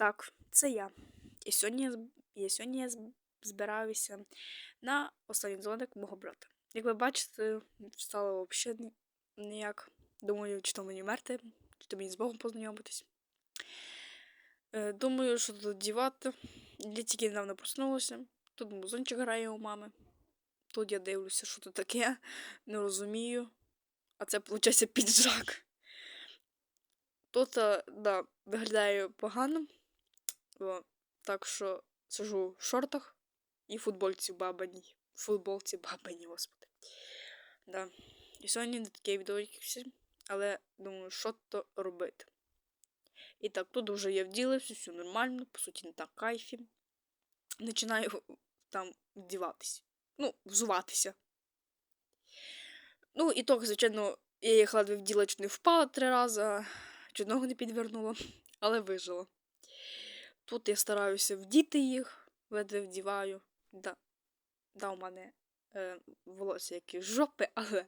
Так, це я. І сьогодні, я сьогодні я збираюся на останній дзвоник мого брата. Як ви бачите, стало взагалі ніяк. Думаю, чи то мені мерти, чи то мені з Богом познайомитись. Е, думаю, що тут дівати. Я тільки недавно проснулася. Тут музончик грає у мами. Тут я дивлюся, що тут таке, не розумію. А це, виходить, піджак. Тут, е, да, виглядає погано. О, так що сижу в шортах і футбольці бабаній. Футболці бабані, господи. Да. І сьогодні не таке відео але думаю, що то робити. І так, тут вже я вділився, все нормально, по суті, не так кайфі. Починаю там вдіватися. Ну, взуватися. Ну, і так, звичайно, я їх ледве вділа, чуть не впала три рази, чуть ногу не підвернула, але вижила. Тут я стараюся вдіти їх, ледве вдіваю. Да, да у мене е, волосся як із жопи, але в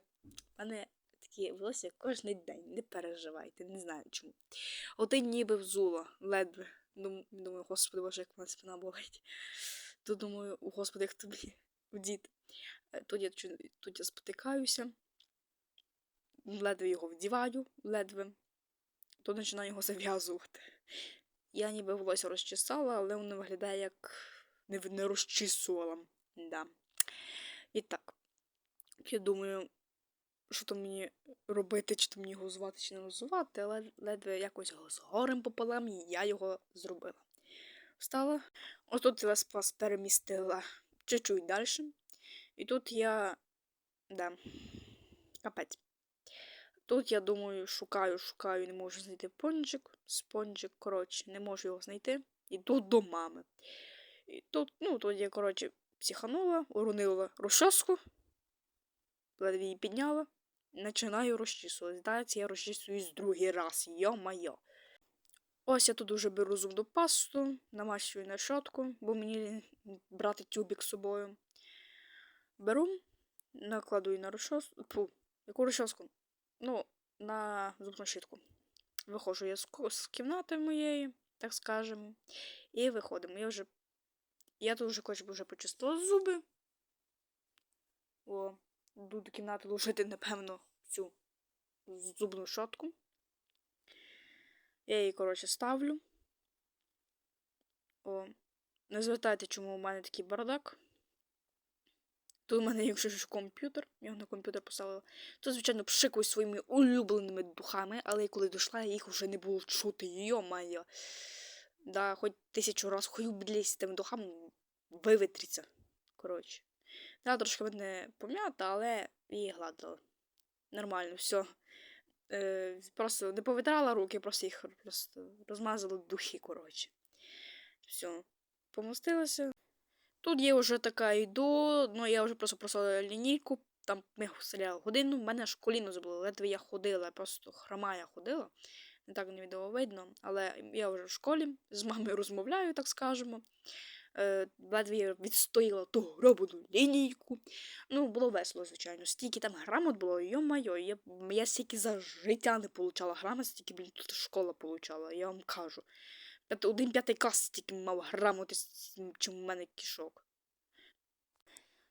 мене такі волосся кожен день. Не переживайте, не знаю чому. Один ніби взула, ледве. Дум- Думаю, господи боже, як в мене спина болить. То думаю, «О, господи, як тобі вдіти. Е, Тут я, тут я спотикаюся, ледве його вдіваю, ледве. То починаю його зав'язувати. Я ніби волосся розчесала, але воно виглядає як не, не розчісувала. Да. І так. Я думаю, що то мені робити, чи то мені його звати, чи не розувати, але ледве якось з горем пополам, і я його зробила. Встала. Ось тут я вас перемістила чуть-чуть далі. І тут я. Да. Капець. Тут я думаю, шукаю, шукаю, не можу знайти пончик, спонжик, коротше, не можу його знайти. Іду до мами. І тут, ну, тут я, коротше, психанула, уронила розчоску, ледве її підняла, починаю розчісувати. Здається, я розчісуюсь другий раз, йо-майо. Ось я тут уже беру зубну пасту, намащую на щотку, бо мені брати тюбик з собою. Беру, накладую на розчоску. Яку розчоску? Ну, на зубну щітку. Виходжу я з, з кімнати моєї, так скажемо, і виходимо. Я вже. Я тут вже хоч би вже почистила зуби. О, йду до кімнати ложити, напевно, цю зубну щотку. Я її, коротше, ставлю. О, не звертайте, чому у мене такий бардак. Тут у мене, якщо ж комп'ютер, я його на комп'ютер поставила. Тут, звичайно, пшикую своїми улюбленими духами, але коли дійшла, їх вже не було чути. Йо-моє. Да, хоч тисячу раз хою блізь з тими духами вивітриться. Коротше. Да, трошки мене пом'ята, але її гладила. Нормально, все. Е, просто не повитрала руки, просто їх просто розмазала духи, коротше. Все. Помостилася. Тут я вже така йду, ну я вже просто просила лінійку, там ми стріляли годину, в мене аж коліно забуло, ледве я ходила, я просто хромая ходила. Не так не відео видно, але я вже в школі з мамою розмовляю, так скажемо. Е, ледве я відстояла ту гробану лінійку. Ну, було весело, звичайно. Стільки там грамот було, йо-майо, я, я стільки за життя не получала грамот, стільки, блін, тут школа получала, я вам кажу. П'ят- Один п'ятий клас стільки мав грамоти, чим у мене кішок.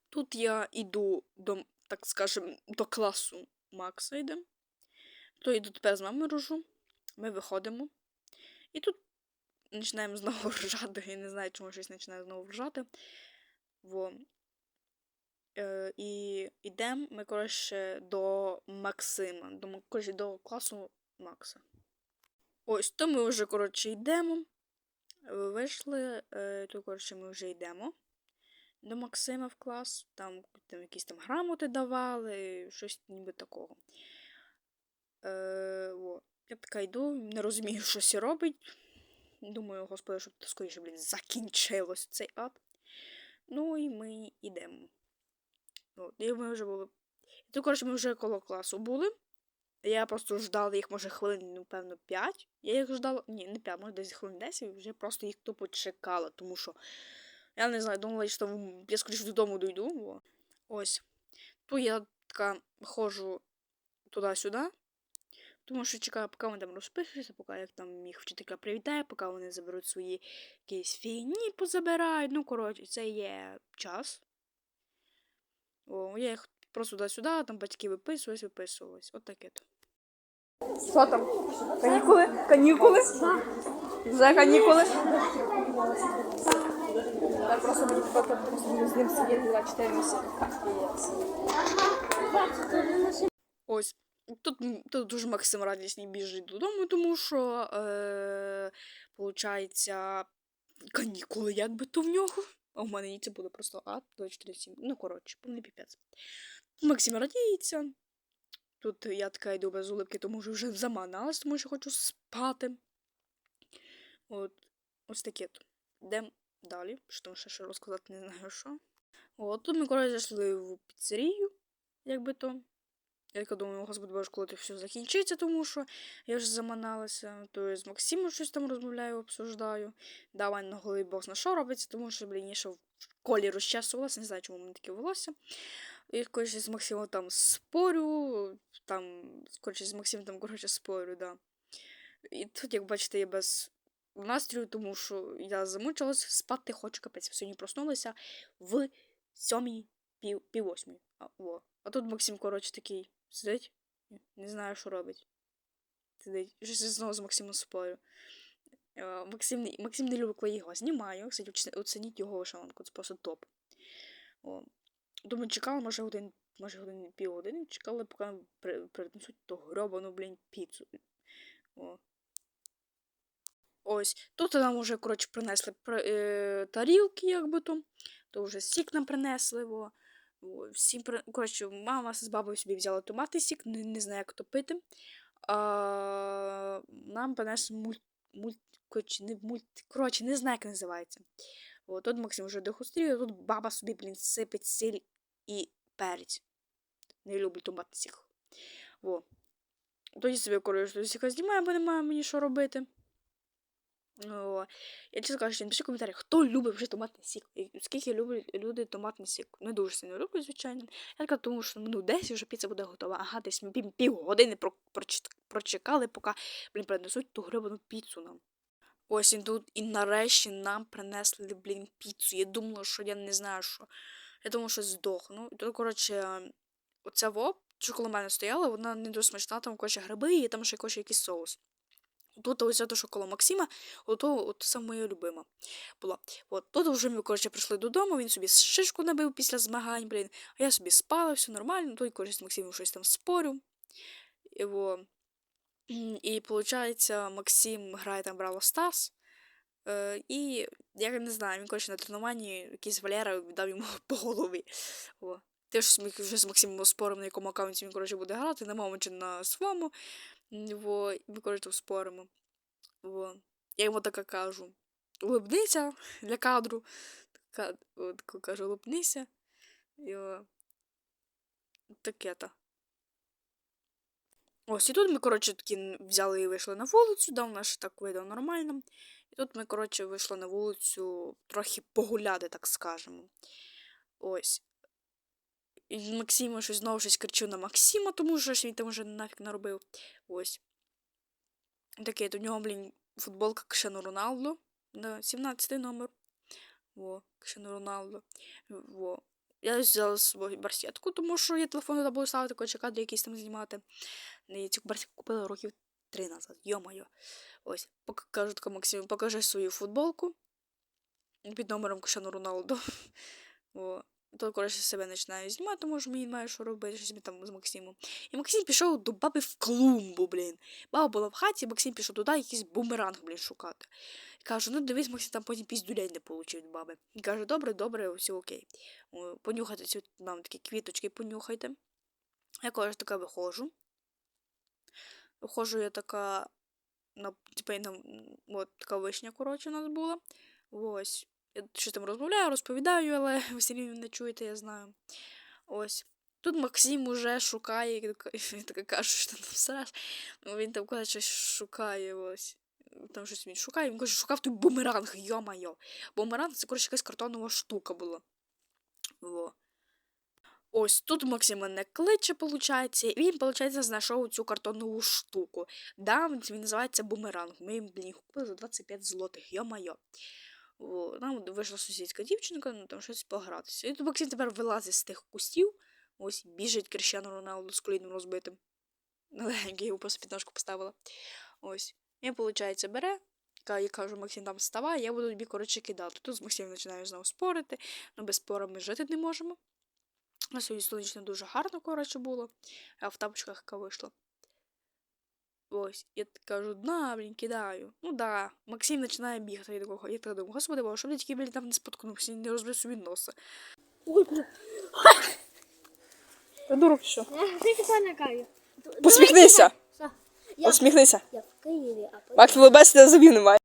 Тут я йду до, так скажем, до класу Макса йде. То йду тепер з мамою рожу. Ми виходимо. І тут починаємо знову ржати. Я не знаю, чому щось починає знову ржати. Во. Е, і йдемо ми, коротше, до Максима. До, коротше, до класу Макса. Ось, то ми вже, коротше, йдемо. Вийшли, е, то, коротше, ми вже йдемо до Максима в клас. Там, там якісь там грамоти давали, щось ніби такого. Е, о. Я така йду, не розумію, що сі робить. Думаю, господи, щоб то скоріше, блін, закінчилось цей ад. Ну і ми йдемо. От, і ми вже були. То, коротше, ми вже коло класу були. Я просто ждала їх, може, хвилин, напевно, 5. Я їх ждала. Ні, не 5, може, десь хвилин 10, вже просто їх тупо чекала, тому що. Я не знаю, думала, що я скоріше додому дойду. О. Ось. Тут я така ходжу туди-сюди. Тому що чекаю, поки вони там розпишуться, поки як там їх вчителька привітає, поки вони заберуть свої якісь фігні, позабирають. Ну, коротше, це є час. О, я їх просто туди-сюди, там батьки виписувались, виписувались. От таке то. Що там? Канікули? Канікули? Вже канікули? Так просто мені поки з ним сидіти за 4 місяці. Ось. Тут, тут дуже Максим радісний біжить додому, тому що, е, получається, канікули, як би то в нього. А в мене це буде просто А, 247. Ну, коротше, повний піпець. Максим радіється. Тут я така йду без улипки, тому що вже заманалась, тому що хочу спати. От, ось таке. Йдемо далі, що там ще що розказати, не знаю що. От тут ми, коротше, зайшли в піцерію, як би то. Я така думаю, господи боже, коли це все закінчиться, тому що я вже заманалася. То я з Максимом щось там розмовляю, обсуждаю. Давай на голий бог на що робиться, тому що, блін, я ще в колі розчесувалася, не знаю, чому в мене таке волосся. І коротше, з Максимом там спорю, там, коротше, з Максимом там, коротше, спорю, да. І тут, як бачите, я без настрою, тому що я замучилась, спати хочу капець. Сьогодні проснулася в сьомій пів, пів восьмій. А, во. а тут Максим, коротше, такий сидить, не знаю, що робить. Сидить. Щось знову з Максимом спорю. Е, Максим, Максим не любить, коли я його знімаю. Кстати, оці- оцініть його вишиванку, це просто топ. О. Думаю, чекала, може, один, може, годин півгодини, чекали, поки нам принесуть ту гробану, блін, піцу. О. Ось. Тут нам уже, коротше, принесли е, тарілки, як би то. То вже сік нам принесли. Во, Всім, коротше, мама з бабою собі взяла томатний сік, не, не знаю, як то пити. А, нам принесли мульт, мульт, коротше, не мульт, коротше, не знаю, як називається. От, тут Максим вже дегустріє, тут баба собі, блін, сипить сіль і перець. Не люблю томатний сік. Во. Тоді собі, коротше, сіка знімаю, бо немає мені що робити. О, я чесно кажучи, напишіть в коментарях, хто любить вже томатний сік. І Скільки люблять люди томатний сік. Не дуже сильно люблю, звичайно. Я така думаю, що ну десь вже піца буде готова. Ага, десь ми пів, прочит- прочекали, поки блін, принесуть ту грибану піцу нам. Ось і тут і нарешті нам принесли, блін, піцу. Я думала, що я не знаю, що. Я думала, що здохну. І тут, коротше, оця во, що коло мене стояла, вона не дуже смачна, там коротше, гриби і там ще коротше, якийсь соус. Тут ось те, що коло Максима, ото от саме моя любима була. От тут вже ми, коротше, прийшли додому, він собі шишку набив після змагань, блін, а я собі спала, все нормально, тут, коротше, з Максимом щось там спорю. М, і виходить, Максим грає там Браво Стас. І я не знаю, він, коротше, на тренуванні якийсь Валера дав йому по голові. О. Теж вже з Максимом споримо, на якому аккаунті він, коротше, буде грати, на моєму чи на своєму. Во, і ми, коротше, споримо. Во. Я йому така кажу. Улыбнися для кадру. Така, от, кажу, улыбнися. І, о, таке то. Ось, і тут ми, коротше, таки н- взяли і вийшли на вулицю, да, у нас так вийде нормально. І тут ми, коротше, вийшли на вулицю трохи погуляти, так скажемо. Ось. І Максима щось знову щось кричу на Максима, тому що він там вже нафіг наробив. Ось. Таке, в нього, блін, футболка Кшену Роналдо. Да, 17 номер. Во, Кшену Роналдо. Во. Я взяла з собою барсетку, тому що я телефон не буду ставити, коротше, кадри якісь там знімати. Я цю барсетку купила років три назад. Йо-моє. Ось. покажу таку Максиму, покажи свою футболку. Під номером Кшену Роналду. Во. То, коротше, себе починаю знімати, тому що мені немає що робити, щось там з Максимом. І Максим пішов до баби в клумбу, блін. Баба була в хаті, Максим пішов туди якийсь бумеранг, блін, шукати. І Кажу, ну дивись, Максим там потім піздюлей не получив від баби. Він каже, добре, добре, все окей. Понюхайте ці нам такі квіточки, понюхайте. Я кажу, така виходжу. Виходжу я така, на, типу, на, от така вишня, коротше, у нас була. Ось. Я щось там розмовляю, розповідаю, але ви все рівно не чуєте, я знаю. Ось. Тут Максим уже шукає, він така каже, що там сраш. Ну, він там каже, щось шукає ось. Там щось він шукає, він каже, шукав той бумеранг, йо-майо. Бумеранг це, коротше, якась картонова штука була. Во. Ось тут Максим мене кличе, виходить, і він, виходить, знайшов цю картонну штуку. Да, він називається бумеранг. Ми їм, блін, купили за 25 злотих, йо-майо. Нам вийшла сусідська дівчинка, ну там щось погратися. І тут Максим тепер вилазить з тих кустів. Ось біжить Крещану Роналду з коліном розбитим. Легенький його просто під ножку поставила. Ось. Він, виходить, бере. Я кажу, Максим, там вставай, я буду тобі, коротше, кидати. Тут з Максимом починаю знову спорити, але без спора ми жити не можемо. На сьогодні сонячно дуже гарно, коротше, було. А в тапочках яка вийшла. Ось, я кажу, на, блін, кидаю. Ну да. Максим починає бігати. Я такого, я так думаю, господи, боже, щоб я тільки, блін, там не споткнувся, не розбив собі носа. Ой, бля. дурок що? Ти спеціально каю. Посміхнися! Я, Посміхнися. я в Києві, а потім... Макс, вилибайся, зубів немає.